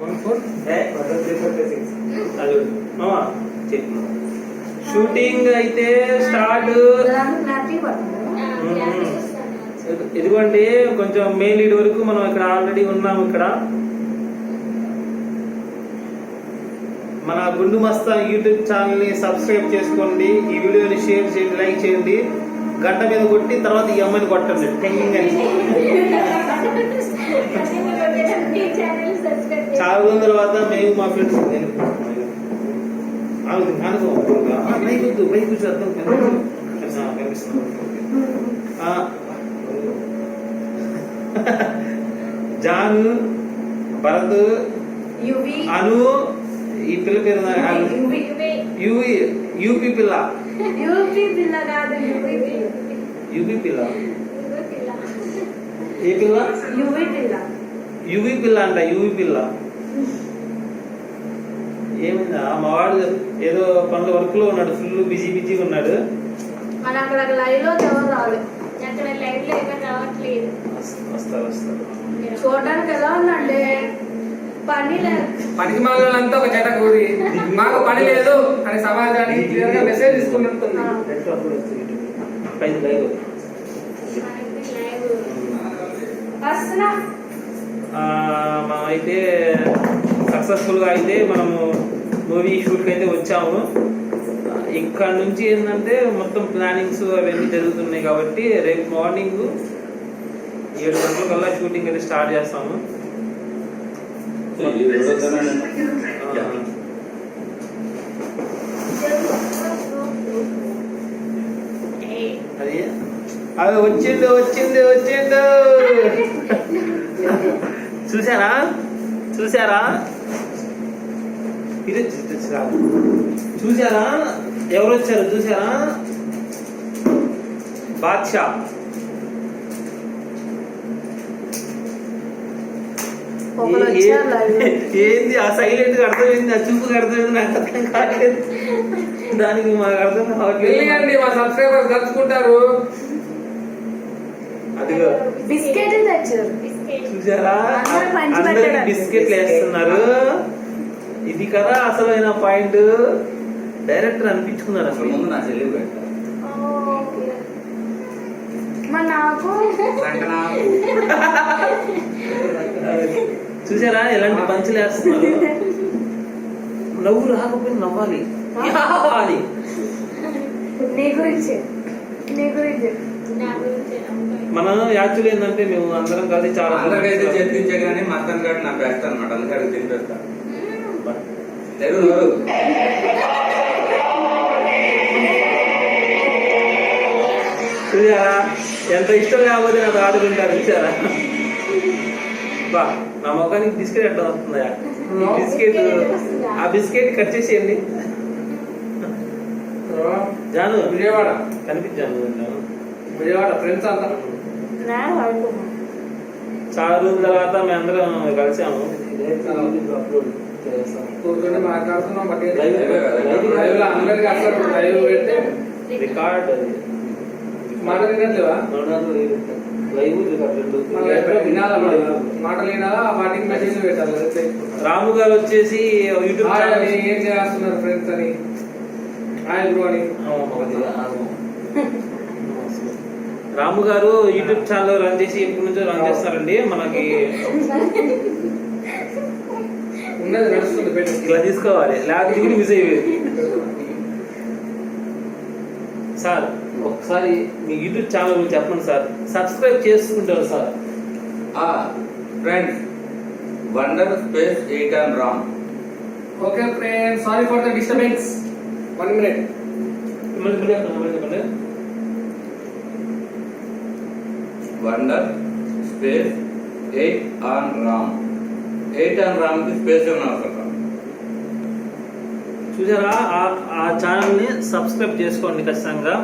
One four అది మామా చెప్పు షూటింగ్ అయితే స్టార్ట్ ఇదిగోండి కొంచెం మెయిన్ లీడ్ వరకు మనం ఇక్కడ ఆల్రెడీ ఉన్నాం ఇక్కడ మన గుండు మస్తా యూట్యూబ్ ఛానల్ని సబ్స్క్రైబ్ చేసుకోండి ఈ వీడియోని షేర్ చేయండి లైక్ చేయండి గంట మీద కొట్టి తర్వాత ఈ అమ్మాయిని కొట్టండి టెంగింగ్ అని చాలా రోజుల తర్వాత మేము మా ఫ్రెండ్స్ బైక్ బైక్ అర్థం కనిపిస్తుంది. ఆ, జాన్ భరత్ అను ఈ పిల్ల పేరు. యూవి యూపీ పిల్ల. యూపీ పిల్ల కాదు యువి యూపీ పిల్ల. ఏ పిల్ల? యువి పిల్ల. యువి పిల్ల అంట యువి పిల్ల. ఏమైందా? మా వాడు ఏదో పనుల వర్క్లో ఉన్నాడు ఫుల్ బిజీ బిజీగా ఉన్నాడు. మన అక్కడ లైవ్లో ఎవరు రాలేదు అక్కడ లైవ్లో ఎవరు రావట్లేదు. వస్త- వస్తారు వస్తారు చూడడానికి ఎలా ఉందండి? పని లేదు పనికి మాలంతా ఒక జట కూడి మాకు పని లేదు అని సమాజానికి క్లియర్గా మెసేజ్ ఇస్తున్నట్టుంది. లైవ్. వస్తున్నా. ఆ, మనమైతే సక్సెస్ఫుల్గా అయితే మనము మూవీ షూట్ అయితే వచ్చాము. ఇక్కడ నుంచి ఏంటంటే మొత్తం ప్లానింగ్స్ అవన్నీ జరుగుతున్నాయి కాబట్టి రేపు మార్నింగ్ ఏడు గంటల కల్లా షూటింగ్ అయితే స్టార్ట్ చేస్తాము. అది? అది వచ్చిండు వచ్చిండు వచ్చిండు. చూసారా చూసారా ఇది చూసారా? చూసారా ఎవరు వచ్చారు చూసారా బాద్షా. ఏంది? ఆ సైలెంట్గా అర్థమైంది ఆ చూపుకి అర్థమైంది నాకు అర్థం కావట్లేదు దానికి మాకు అర్థం కావట్లేదు. మా సబ్స్క్రైబర్స్ దలుచుకుంటారు. అదిగో. బిస్కెట్ తెచ్చారు. బిస్కెట్ చూసారా? అందరికి. బిస్కెట్లు వేస్తున్నారు. ఇది కదా అసలైన పాయింట్. డైరెక్టర్ అనిపించుకున్నారు అసలు. ముందు నా చెల్లి చూసారా ఎలాంటి పంచులు వేస్తున్నారు? నవ్వు రాకపోతే నవ్వాలి. నీ గురించి. నీ గురించి. నా గురించి నమ్మకం. మనం యాక్చువల్ ఏంటంటే మేము అందరం కలిసి చాలా అందరికైతే చెప్పించే కానీ మత్తన్ గారు నా బెస్ట్ అనమాట అందుకే అడిగి తినిపిస్తా తెలుగు నోరు. చూసారా ఎంత ఇష్టం లేకపోతే నాకు ఆడుకుంటారు చూసారా బా నా ముఖానికి బిస్కెట్ ఎట్లా వస్తుందా బిస్కెట్ ఆ బిస్కెట్ కట్ చేసేయండి జాను విజయవాడ. కనిపించాను విజయవాడ ఫ్రెండ్స్ అంతా చాలా రోజుల తర్వాత మేము అందరం కలిసాము. రికార్డ్ వినట్లేవా? వినాలా మరి? మాటలు వినాలా వాటికి మెసేజ్ పెట్టాలి. రాము గారు వచ్చేసి యూట్యూబ్ ఏం చేస్తున్నారు ఫ్రెండ్స్ అని? హాయ్ బ్రో అని? రాము గారు యూట్యూబ్ ఛానల్ రన్ చేసి ఎప్పటి నుంచో రన్ చేస్తారండి. మనకి ఉన్నది నడుస్తుంది పెట్టు ఇట్లా తీసుకోవాలి. లేకపోతే ఇది మిస్ అయిపోయింది సార్ ఒకసారి మీ యూట్యూబ్ ఛానల్ గురించి చెప్పండి సార్. సబ్స్క్రైబ్ చేసుకుంటారు sir. Friends wonder space eight and RAM okay friends sorry for the disturbance one minute మళ్ళీ మళ్ళీ చెప్పండి, మళ్ళీ చెప్పండి wonder space eight on RAM eight on రామ్కి స్పేస్ ఏమన్నా అవసరం? చూసారా? ఆ- ఆ ఛానల్ని సబ్స్క్రైబ్ చేసుకోండి ఖచ్చితంగా.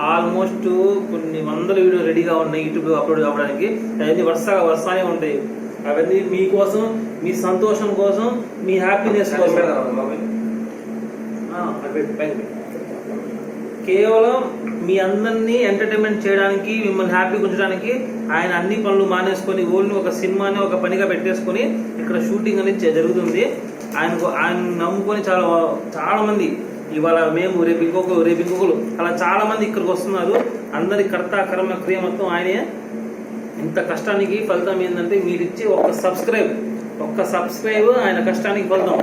ఆల్మోస్ట్ కొన్ని వందల వీడియో రెడీగా ఉన్నాయి యూట్యూబ్ అప్లోడ్ అవ్వడానికి అవన్నీ వరుసగా వస్తానే ఉంటాయి. అవన్నీ మీకోసం మీ సంతోషం కోసం మీ హ్యాపీనెస్ కోసం ఆ, అది పెట్టు, పైన పెట్టు. కేవలం మీ అందరినీ ఎంటర్టైన్మెంట్ చేయడానికి మిమ్మల్ని హ్యాపీగా ఉంచడానికి ఆయన అన్ని పనులు మానేసుకొని ఓన్లీ ఒక సినిమాని ఒక పనిగా పెట్టేసుకొని ఇక్కడ షూటింగ్ అనేది జరుగుతుంది. ఆయనకు ఆయన నమ్ముకొని చాలా చాలామంది ఇవాళ మేము రేపు ఇంకొకరు రేపు ఇంకొకరు అలా చాలామంది ఇక్కడికి వస్తున్నారు. అందరి కర్త కర్మ క్రియ మొత్తం ఆయనే. ఇంత కష్టానికి ఫలితం ఏంటంటే మీరు ఇచ్చి ఒక్క సబ్స్క్రైబ్ ఒక్క సబ్స్క్రైబ్ ఆయన కష్టానికి ఫలితం.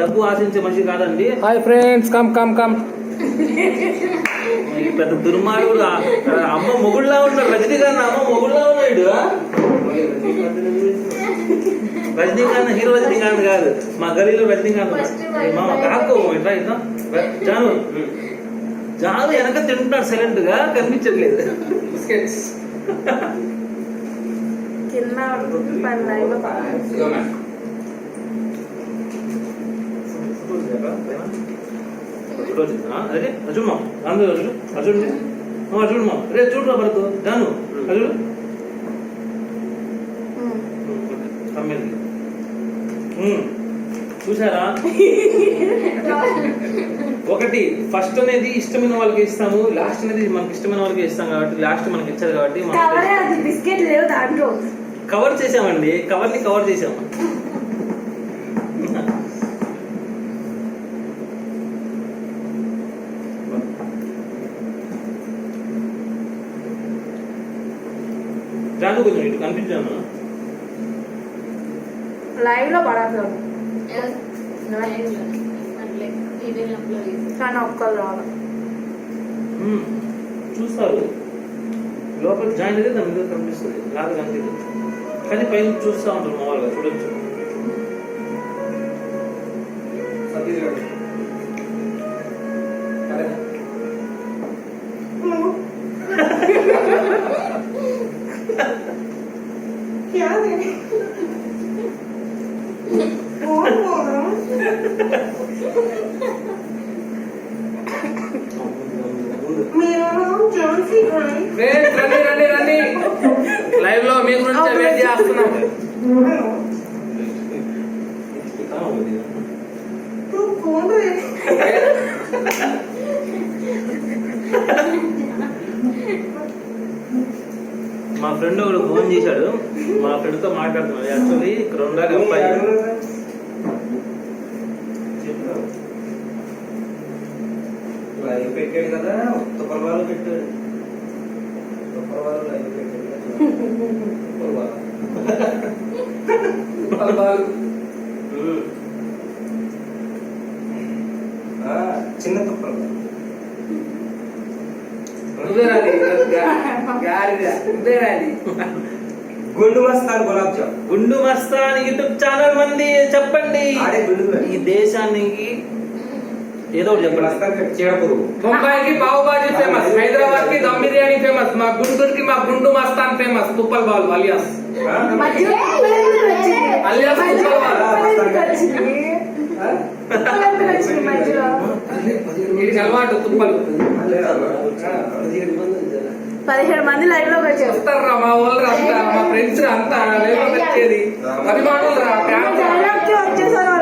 డబ్బు ఆశించే మనిషి కాదండి. Hi friends come come come పెద్ద దుర్మార్గుడు? అమ్మ మొగుళ్ళ ఉన్నాడు రజనీకాంత్ అమ్మ మొగుళ్ళ ఉన్నాడు రజనీకాంత్ హీరో రజనీకాంత్ కాదు. మా గలీలో రజనీకాంత్ మామ కాకు ఇట్లా ఇట్లా. జాను. జాను వెనక తింటున్నాడు సైలెంట్గా కనిపించట్లేదు కింద పైన మేడం. అదే అర్జున్ అందరూ అర్జున్ అర్జున్ అర్జున్ మా రే చూడరా భరత్ జాను అర్జున్? తమ్మింది. చూసారా ఒకటి ఫస్ట్ అనేది ఇష్టమైన వాళ్ళకి ఇస్తాము లాస్ట్ అనేది మనకి ఇష్టమైన వాళ్ళకి ఇస్తాం కాబట్టి లాస్ట్ మనకి ఇచ్చారు కాబట్టి కవర్ చేసామండి కవర్ని కవర్ చేసాము కొంచెం ఇటు కనిపించాను లైవ్లో పడట్లేదు కానీ ఒక్కరు రావాలి. చూస్తారు. లోపల జాయిన్ అయితే దాని మీద కనిపిస్తుంది. రాదు కనిపిస్తుంది కానీ పైన చూస్తూ ఉంటారు మామూలుగా చూడొచ్చు. ఫ్రెండ్ ఒకడు ఫోన్ చేశాడు. మా ఫ్రెండ్తో మాట్లాడుతున్నాడు యాక్చువల్లీ ఇక్కడ ఉండాలి అబ్బాయి లైవ్ పెట్టాడు కదా ఉత్త పెట్టాడు. ఉత్త పొలాలు లైవ్ పెట్టాడు. ఉత్త పొలాలు. ఉమ్. ఆ, చిన్న తుప్పలు నువ్వే రాలి గాడిద నువ్వే రాలి గుండు మస్తాన్ గులాబ్ జామ్. గుండు మస్తాన్ యూట్యూబ్ ఛానల్ మంది చెప్పండి. ఈ దేశానికి ఏదో ఒకటి చెప్పండి. ముంబైకి పావు బాజీ ఫేమస్ హైదరాబాద్కి దమ్ బిర్యానీ ఫేమస్ మా గుంటూరుకి మా గుండు మస్తాన్ ఫేమస్ తుప్పల్ బాల్ అలియాస్. అలియాస్ తుప్పల్ బాల్. అలవాటు తుప్పలు. పదిహేడు మంది లైవ్లోకి వచ్చారు. వస్తారా మా వాళ్ళు అంతా మా ఫ్రెండ్స్ అంతా లేవో వచ్చేది. అభిమానులు రా ఫ్యాన్స్ వచ్చేసారు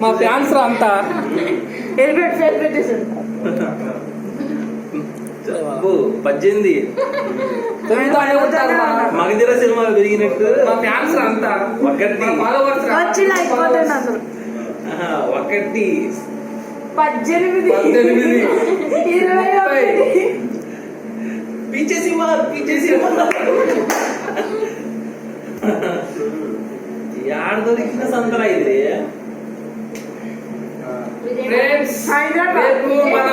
మా ఫ్యాన్స్ రా అంతా. ఎలిపేట్ ఫేస్ పెట్టేసారు అబ్బో, పద్దెనిమిది. మా- మగధిర సినిమాలు పెరిగినట్టు. మా ఫ్యాన్స్ అంతా. ఒకటి. మా ఒకటి. పద్దెనిమిది. పద్దెనిమిది. ఇరవై పీచే సినిమా యాడ దొరికిన సంతరా ఇది. రేపు మన.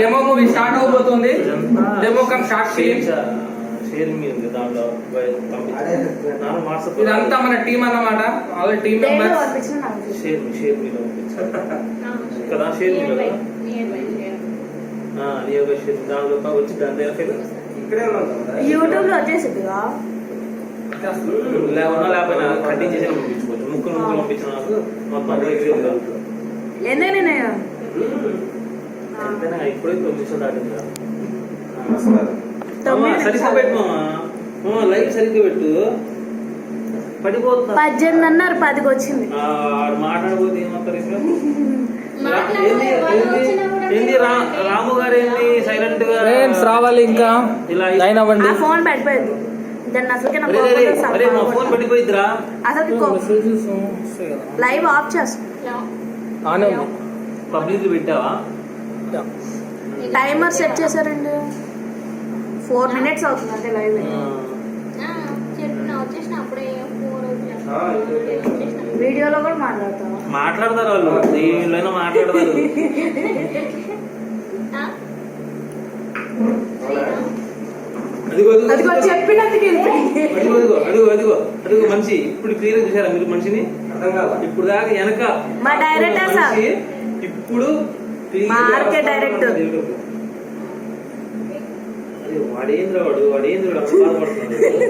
డెమో మూవీ స్టార్ట్ అవబోతుంది డెమో కమ్ షార్ట్ ఫిలిం ఇదంతా మన టీం అన్నమాట. All team members. షేర్ మీ షేర్ మీలో కదా షేర్ మీ వచ్చి దాని దగ్గర ఇక్కడే ఉన్నాం. కదా యూట్యూబ్లో వచ్చేసిందిగా లేకున్నా లేకపోయినా కటింగ్ చేసి పంపించుకోవచ్చు. ముక్కలు ముక్కలు పంపించిన నాకు. మొత్తం ఇప్పుడే తొమ్మిది దాటింది సరిగ్గా. పెట్టు సరిగ్గా పద్దెనిమిది అన్నారు పదికి వచ్చింది. మాట్లాడబోతే ఏమంటారు ఏంది రాము గారు ఏంది సైలెంట్గా ఫ్రెండ్స్ రావాలి ఇంకా? ఇలా లైన్ అవ్వండి. ఫోన్ పడిపోయింది. దాన్ని అసలుకే ఫోన్. పడిపోయిద్దిరా? అసలు లైవ్ ఆఫ్ చేస్తా. ఆనే ఉంది పబ్లిక్ పెట్టావా? టైమర్ సెట్ చేశారండి. ఫోర్ మినిట్స్ అవుతుంది అంటే లైవ్ చెప్పిన వచ్చేసిన అప్పుడే ఫోర్ ఆ, ఇది ఓకే. వచ్చేసిన వీడియోలో కూడా మాట్లాడతావా? మాట్లాడతారు వాళ్ళు. దీనిలోనే మాట్లాడతారు. అదిగో అదిగో, అదిగో చెప్పినందుకు వెళ్ళిపోయింది అదిగో అదిగో అదిగో అదిగో. అదిగో మనిషి. ఇప్పుడు క్లియర్ చూసారా మీరు మనిషిని? అర్థం కాదా ఇప్పుడు దాకా వెనక. మా డైరెక్టర్ సార్. ఇప్పుడు clear మా గా ఆర్కే డైరెక్టర్. అదే వాడేంద్ర వాడు? వాడేంద్ర బాధపడుతున్నాడు.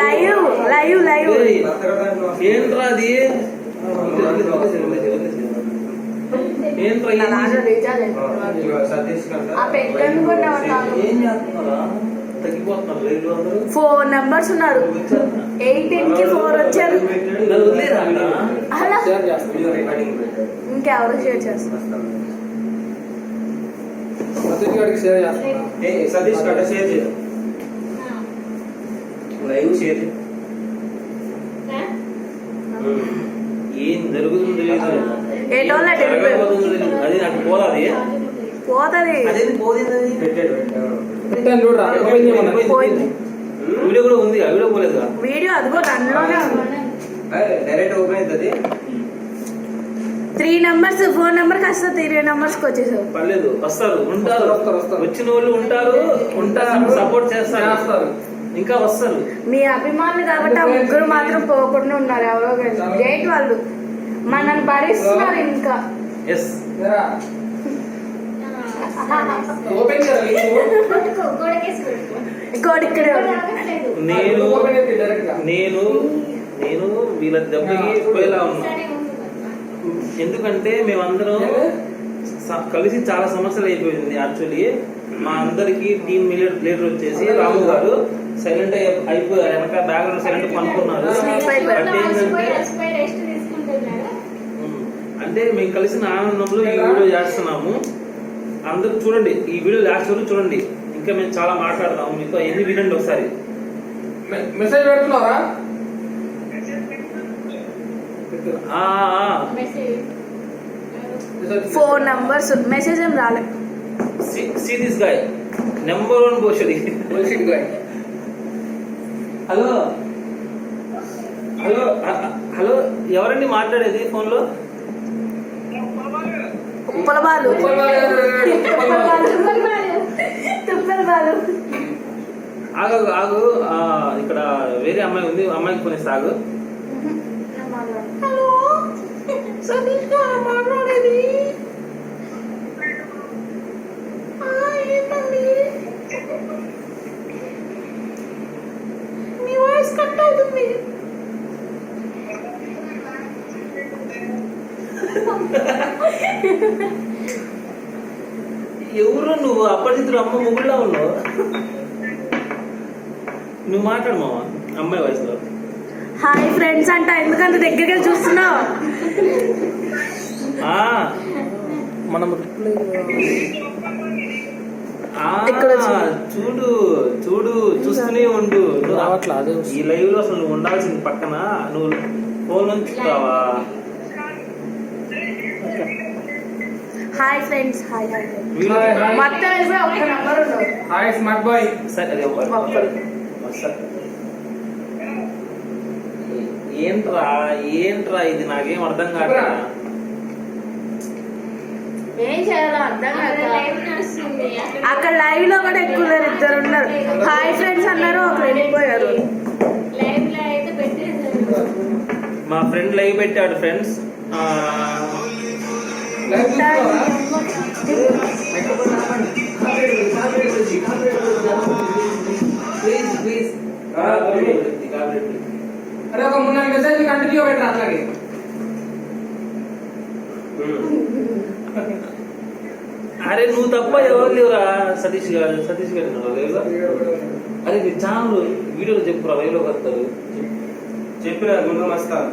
Live live live. ఏంట్రా అది? ఫోర్ నెంబర్స్ ఉన్నారు. ఎయిటీన్కి ఫోర్ వచ్చారు. ఇంకెవరు షేర్ చేస్తారు. సతీష్ గారికి షేర్ చేస్తాను. సతీష్ లైవ్ షేర్ చేయి. ఏం జరుగుతుందో తెలియదు. అది నాకు పోలాది పోతుంది. అదేంటి పోయింది అది? పెట్టాడు పెట్టాడు. పెట్టాను చూడరా ఓపెన్ చేయమన్నా. పోయింది వీడియో కూడా ఉంది వీడియో పోలేదుగా? వీడియో అదిగో దాంట్లోనే ఉంది. డైరెక్ట్ ఓపెన్ అవుతుంది త్రీ నెంబర్స్ ఫోర్ నెంబర్ కాస్త త్రీ నెంబర్స్కి వచ్చేసారు పర్లేదు వస్తారు ఉంటారు. వస్తారు, వస్తారు. వచ్చిన వాళ్ళు ఉంటారు ఉంటారు సపోర్ట్ చేస్తారు. చేస్తారు. ఇంకా వస్తారు. మీ అభిమానులు కాబట్టి ఆ ముగ్గురు మాత్రం పోకుండా ఉన్నారు ఎవరో గ్రేట్ వాళ్ళు. మనల్ని భరిస్తున్నారు ఇంకా. ఎస్. నేను నేను నేను వీళ్ళ దెబ్బకి పోయేలా ఉన్నా. ఎందుకంటే మేమందరం కలిసి చాలా సమస్యలు అయిపోయింది యాక్చువల్లీ. మా అందరికి టీమ్ లీడర్ వచ్చేసి రాము గారు. సైలెంట్ అయిపోయారు వెనక బ్యాక్గ్రౌండ్ సైలెంట్ పనుకున్నారు. అంటే మేము కలిసిన ఆనందంలో ఈ వీడియో చేస్తున్నాము. అందరూ చూడండి ఈ వీడియో లాస్ట్ వరకు చూడండి. ఇంకా మేము చాలా మాట్లాడతాము మీతో ఎన్ని వినండి ఒకసారి. మెసేజ్ పెడుతున్నారా? Four numbers message. ఏం రాలేదు see this guy. Number one బోషడి bullshit guy hello. Hello hello ఎవరండి మాట్లాడేది ఫోన్లో ఆగు ఆగు ఆ, ఇక్కడ వేరే అమ్మాయి ఉంది. అమ్మాయికి ఫోన్ ఇస్తా ఆగు. హలో సతీష్ గారు మాట్లాడేది ఆ, ఏంటండి మీ వాయిస్ కట్ అవుతుంది ఎవరు నువ్వు అప్పటిద్దరు అమ్మ ముగ్గురులా ఉన్నావు? నువ్వు మాట్లాడు మామ అమ్మాయి వయసులో. హాయ్ ఫ్రెండ్స్ అంట ఎందుకంత దగ్గరగా చూస్తున్నావు? ఆ, మనం రిప్లై ఆ, ఇక్కడ. చూడు? చూడు చూస్తూనే ఉండు. నువ్వు రావట్లా, అదే ఈ లైవ్లో అసలు నువ్వు ఉండాల్సింది పక్కన. నువ్వు ఫోన్ నుంచి హాయ్ ఫ్రెండ్స్ హాయ్. మొత్తం ఒక్క నంబర్ హాయ్ స్మార్ట్ బాయ్ సరే అదే ఒక-. ఏంట్రా ఏంట్రా ఇది? నాకేం అర్థం కావట్లా ఏం చేయాలో అర్థం అక్కడ కాక లైవ్ అక్కడ లో కూడా ఎక్కువ ఇద్దరు ఉన్నారు. హాయ్ ఫ్రెండ్స్ అన్నారు ఒకరు వెళ్ళిపోయారు మా ఫ్రెండ్ లైవ్ పెట్టాడు ఫ్రెండ్స్ అరే ఒక మూడు నాలుగు మెసేజ్ కంటిన్యూ పెట్టరా అట్లాగే అరే నువ్వు తప్ప ఎవరు లేవురా సతీష్ గారు సతీష్ గారు అరే ఛానల్ వీడియోలో చెప్పురా లైవ్ వస్తారు చెప్పిన గుండు వస్తాను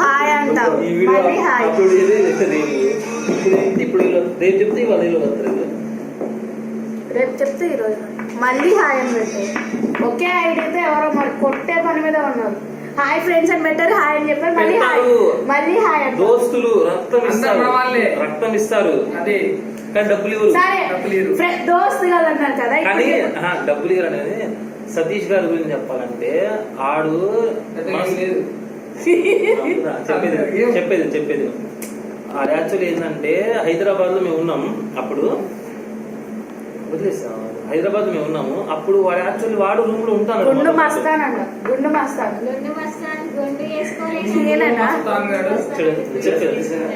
హాయ్ అంటావు ఈ వీడియో అప్లోడ్ ఇప్పుడు రేపు చెప్తే ఇవాళ వీళ్ళు వస్తారు. రేపు చెప్తే ఈరోజు. మళ్ళీ హాయ్ అని పెట్టారు ఒకే ఐడియాతో ఎవరో మరి కొట్టే పని మీద ఉన్నారు. హాయ్ ఫ్రెండ్స్ అని పెట్టారు హాయ్ అని చెప్పారు మళ్ళీ హాయ్. మళ్ళీ హాయ్ అంటారు. దోస్తులు రక్తం ఇస్తారు. రక్తం ఇస్తారు. అదే. కానీ డబ్బులు ఇవ్వరు. డబ్బులు ఇవ్వరు. దోస్తు కదా అన్నారు కదా కానీ డబ్బులు ఇవ్వరు అనేది సతీష్ గారి గురించి చెప్పాలంటే ఆడు చెప్పేది చెప్పేది చెప్పేది. అది యాక్చువల్లీ ఏంటంటే హైదరాబాద్లో మేము ఉన్నాం అప్పుడు. వదిలేసా హైదరాబాద్లో మేము ఉన్నాము. అప్పుడు వాడు యాక్చువల్లీ వాడు రూమ్లో ఉంటాను గుండు మస్తాన్ అన్న. గుండు మస్తాన్. మస్తాన్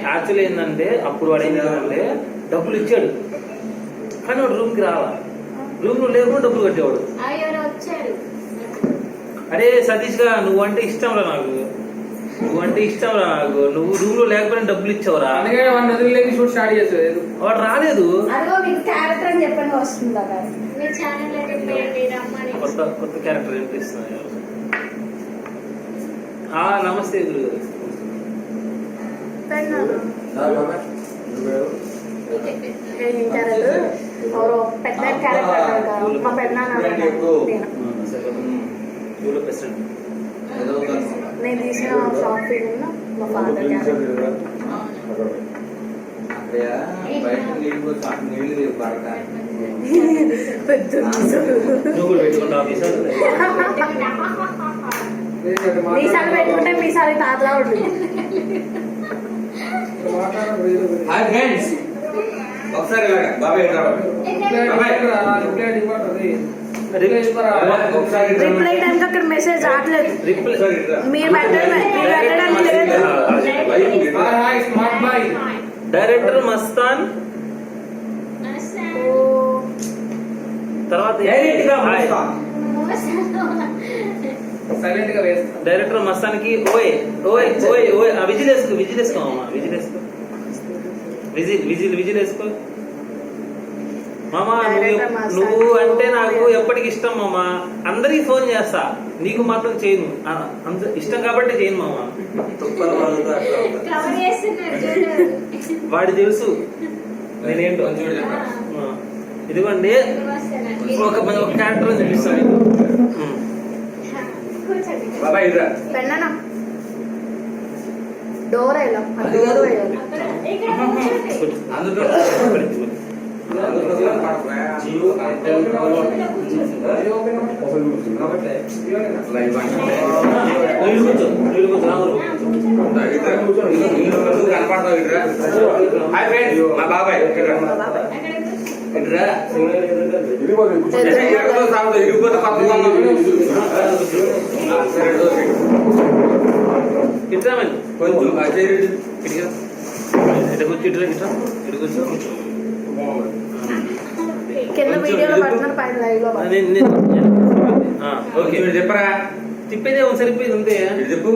యాక్చువల్లీ ఏంటంటే అప్పుడు వాడు ఏం చేయాలంటే డబ్బులు ఇచ్చాడు. కానీ వాడు రూమ్కి రావా రూమ్లో లేకుండా డబ్బులు కట్టేవాడు. ఆ అరే సతీష్గా నువ్వు అంటే ఇష్టం రా నాకు. నువ్వు అంటే ఇష్టం రా నాకు నువ్వు రూమ్లో లేకపోయినా డబ్బులు ఇచ్చావురా. అందుకనే వన్ వదిలేకి షూట్ స్టార్ట్ చేసేది వాడు రాలేదు. అదిగో మీకు క్యారెక్టర్ అని చెప్పండి వస్తుందా కదా మీ ఛానల్లో చెప్పేయండి రమ్మని. కొత్త కొత్త క్యారెక్టర్ వినిపిస్తున్నాయి ఆ నమస్తే గురు. ఏం క్యారెక్టర్ ఎవరో పెద్ద క్యారెక్టర్ మా పెద్ద ప్రెసిడెంట్. నేను తీసిన షార్ట్ ఫిల్మ్ మా ఫాదర్ పెద్ద మీసాలు. పెట్టుకుంటే మీసాలు తాతలా ఉంటుంది హాయ్ ఫ్రెండ్స్. ఒకసారి ఇలాగ బాబాయ్ రిప్లై టైంకి అక్కడ మెసేజ్ రావట్లేదు. మీరు పెట్టడం లేదు. డైరెక్టర్ మస్తాన్ తర్వాత డైరెక్టర్ మస్తాన్కి ఓయ్ ఓయ్ ఓయ్ ఓయ్. విజిల్ వేసుకో విజిల్ వేసుకో విజిల్ వేసుకో విజిల్ విజిల్ విజిల్ వేసుకో మామా నువ్వు అంటే నాకు ఎప్పటికి ఇష్టం మామా. అందరికి ఫోన్ చేస్తా. నీకు మాత్రం చేయను. అంత ఇష్టం కాబట్టి చేయను మామా. తుప్పల వాళ్ళతో వాడి తెలుసు. నేనేంటో. ఇదిగోండి. ఒక ఒక క్యారెక్టర్ చూపిస్తాను డోర్ ఎలా కొంచెం. అందులో. జియో ఎయిర్టెల్ కాబట్టి లైవ్ అంటే. నీళ్ళు కూర్చో నీళ్ళు కూర్చో రాములు దా, ఇటు రా. ఇల్లు ముందు కనపడతావు ఇటు రా. హాయ్ ఫ్రెండ్స్ మా బాబాయ్ ఇటు రా. అక్కడ కూర్చో. ఇటు రా. ఎదురు ఎక్కడ ఎక్కడికో సాగుతావు, ఇరిగిపోతే కొత్తగా ఉన్నావు. ఆ, సరే, డోర్ పెట్టు. ఇట్రామని కొంచెం ఆ చేయి ఇటు. ఇటుగా ఇటు కూర్చో ఇటు ఇట్రా ఇటు కూర్చో ఓకే. చెప్పరా? తిప్పేదే ఉంది సరిపోయింది అంతే ఇటు చెప్పు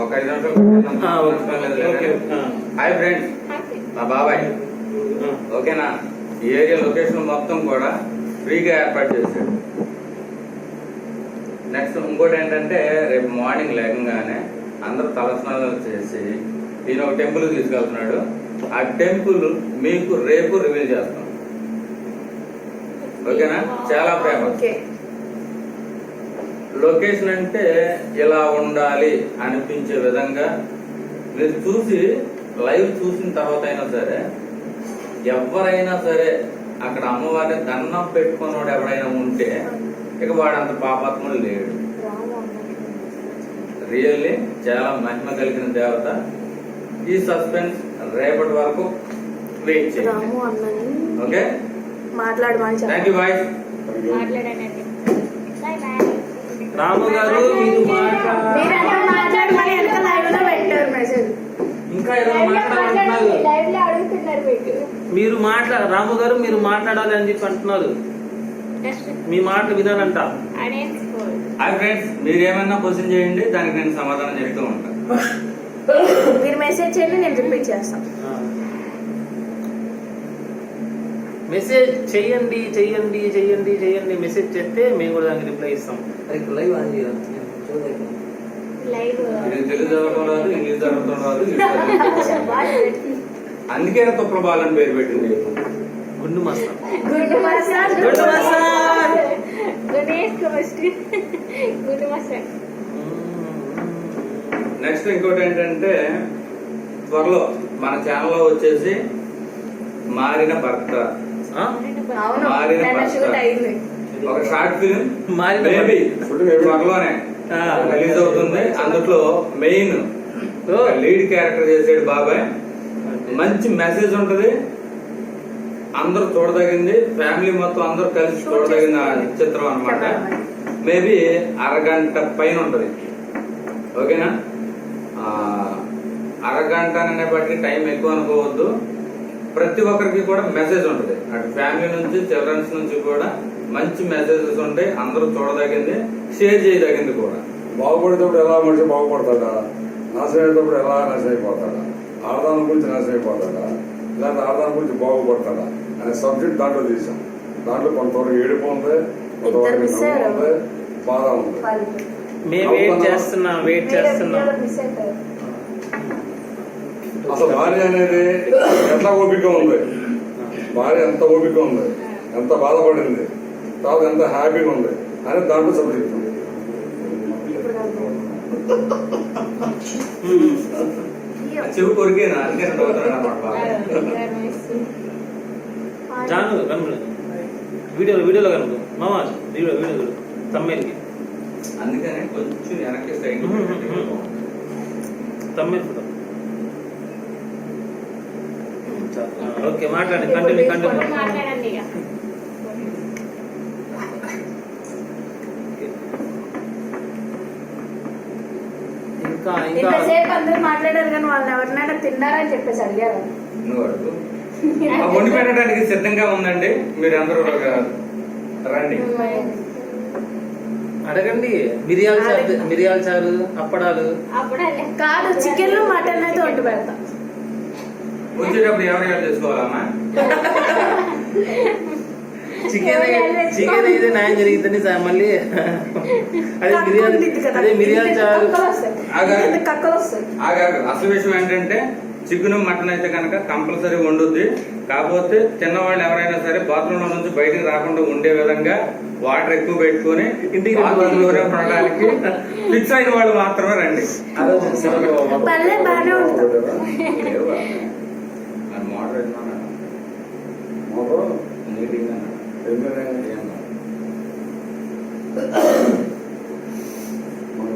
ఒక ఐదు నిమిషాలు ఆ, ఓకే. ఓకే. ఆ, హాయ్ ఫ్రెండ్స్. మా బాబాయ్. ఓకేనా? ఈ ఏరియా లొకేషన్ మొత్తం కూడా ఫ్రీగా ఏర్పాటు చేశాడు. నెక్స్ట్ ఇంకోటి ఏంటంటే రేపు మార్నింగ్ లేకంగానే అందరూ తలస్నానాలు చేసి ఈయన ఒక టెంపుల్ తీసుకెళ్తున్నాడు. ఆ టెంపుల్ మీకు రేపు రివీల్ చేస్తాం. ఓకేనా? చాలా ప్రేమ లొకేషన్ అంటే ఇలా ఉండాలి అనిపించే విధంగా మీరు చూసి లైవ్ చూసిన తర్వాత అయినా సరే ఎవరైనా సరే అక్కడ అమ్మవారిని దండం పెట్టుకున్నవాడు ఎవడైనా ఉంటే ఇక వాడంత పాపాత్ముడు లేడు. రియల్లీ చాలా మహిమ కలిగిన దేవత. ఈ సస్పెన్స్ రేపటి వరకు వెయిట్ చేయండి. రాము అన్నని ఓకే మాట్లాడమని థ్యాంక్ యూ బాయ్ మాట్లాడండి బాయ్ బాయ్ రాము గారు మీరు మాట్లా మీరంతా మాట్లాడమని వెనక లైవ్లో పెట్టారు మెసేజ్ ఇంకా ఏదో లైవ్లో మాట్లాడాలంటున్నారు మాట్లాడండి. లైవ్లో అడుగుతున్నారు మీకు మీరు మాట్లా రాము గారు మీరు మాట్లాడాలి అని చెప్పి అంటున్నారు. మీ మాట వినాలంట అడేసుకోండి హాయ్ ఫ్రెండ్స్ మీరు ఏమైనా క్వశ్చన్ చేయండి దానికి నేను సమాధానం చెప్తూ ఉంటాను. మీరు మెసేజ్ చేయండి నేను రిపీట్ చేస్తాను. మెసేజ్ చెయ్యండి చెయ్యండి చెయ్యండి చెయ్యండి మెసేజ్ చేస్తే మేము కూడా దానికి రిప్లై ఇస్తాం. అది లైవ్ ఆన్ రాదు. అందుకే తుప్పల బాల్ అని పేరు పెట్టింది. గుండు మస్తాన్ గుడ్ మసాజ్ గుండు వేసుకో ఫస్ట్ గుడ్ మసాజ్ నెక్స్ట్ ఇంకోటి ఏంటంటే త్వరలో మన ఛానల్లో వచ్చేసి మారిన భర్త. మారిన భర్త. ఒక షార్ట్ ఫిల్మ్ మారిన బేబీ. త్వరలోనే ఆ. రిలీజ్ అవుతుంది. అందులో మెయిన్. లీడ్ క్యారెక్టర్ చేసాడు బాబాయ్. మంచి మెసేజ్ ఉంటది. అందరూ చూడదగింది. ఫ్యామిలీ మొత్తం అందరూ కలిసి చూడదగిన చిత్రం అన్నమాట. మేబీ అరగంట పైన ఉంటది. ఓకేనా? ఆ, అరగంట అనే బట్టి టైం ఎక్కువ అనుకోవద్దు. ప్రతి ఒక్కరికి కూడా మెసేజ్ ఉంటుంది. అటు ఫ్యామిలీ నుంచి చిల్డ్రన్స్ నుంచి కూడా మంచి మెసేజెస్ ఉంటాయి. అందరూ చూడదగింది షేర్ చేయదగింది కూడా. బాగుపడేటప్పుడు ఎలా మనిషి బాగుపడతాడా? నాశనం అయ్యేటప్పుడు ఎలా నాశనం అయిపోతాడా ఆడదాని గురించి నాశనం అయిపోతాడా ఇలాంటి ఆడదాని గురించి బాగుపడతాడా? అనే సబ్జెక్ట్ దాంట్లో తీసాం దాంట్లో కొంతవరకు ఏడుపు ఉంది కొంతవరకు నవ్వు. ఉంది బాధ ఉంది. మేము వెయిట్ చేస్తున్నాం వెయిట్ చేస్తున్నాం? అసలు భార్య అనేది ఎంత ఓపిక ఉంది? భార్య ఎంత ఓపిక ఉంది? ఎంత బాధపడింది? తర్వాత ఎంత హ్యాపీగా ఉంది? అని దాంట్లో సబ్జెక్ట్ చెవి కొరికేనా అందుకే. జాను కనుక వీడియోలో వీడియోలో కనుక మామ వీడియో వీడియో చూడు. తమ్మేలికి అందుకనే కొంచెం వెనక్కి సైడ్ ఫోటో. ఓకే మాట్లాడండి కంటిన్యూ కంటిన్యూ. ఇక. ఇంకా అందరూ మాట్లాడారు కానీ వాళ్ళని ఎవరినైనా తిన్నారని చెప్పేసి అడిగారు. నువ్వు అడుగు. వండి పెట్టడానికి సిద్ధంగా ఉందండి. మీరు అందరూ ఒక రండి. అడగండి. మిరియాల చారు మిరియాల చారు అప్పడాలు. కాదు చికెన్ మటన్ అయితే వండి పెడతా. వచ్చేటప్పుడు ఎవరు చేసుకోవాలమ్మా? చికెన్ చికెన్ అయితే న్యాయం జరిగిందని మళ్ళీ అదే మిరియాల అదే మిరియాల చారు. అసలు విషయం ఏంటంటే చికెన్ మటన్ అయితే కనుక కంపల్సరీ వండుద్ది. కాకపోతే తిన్నవాళ్ళు ఎవరైనా సరే బాత్రూమ్లో నుంచి బయటికి రాకుండా ఉండే విధంగా వాటర్ ఎక్కువ పెట్టుకొని ఇంటికి bathroom లోనే ఉండడానికి ఫిక్స్ అయిన వాళ్ళు మాత్రమే రండి. మన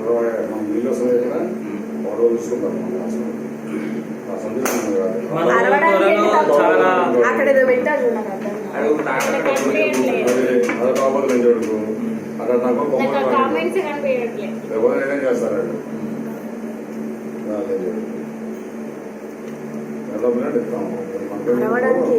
ఇల్లు వస్తుంది కదా. వాడు చూసుకుంటారు చాలా అక్కడ నాకు చేస్తారు? ఎలా ఇస్తాము అరవడానికి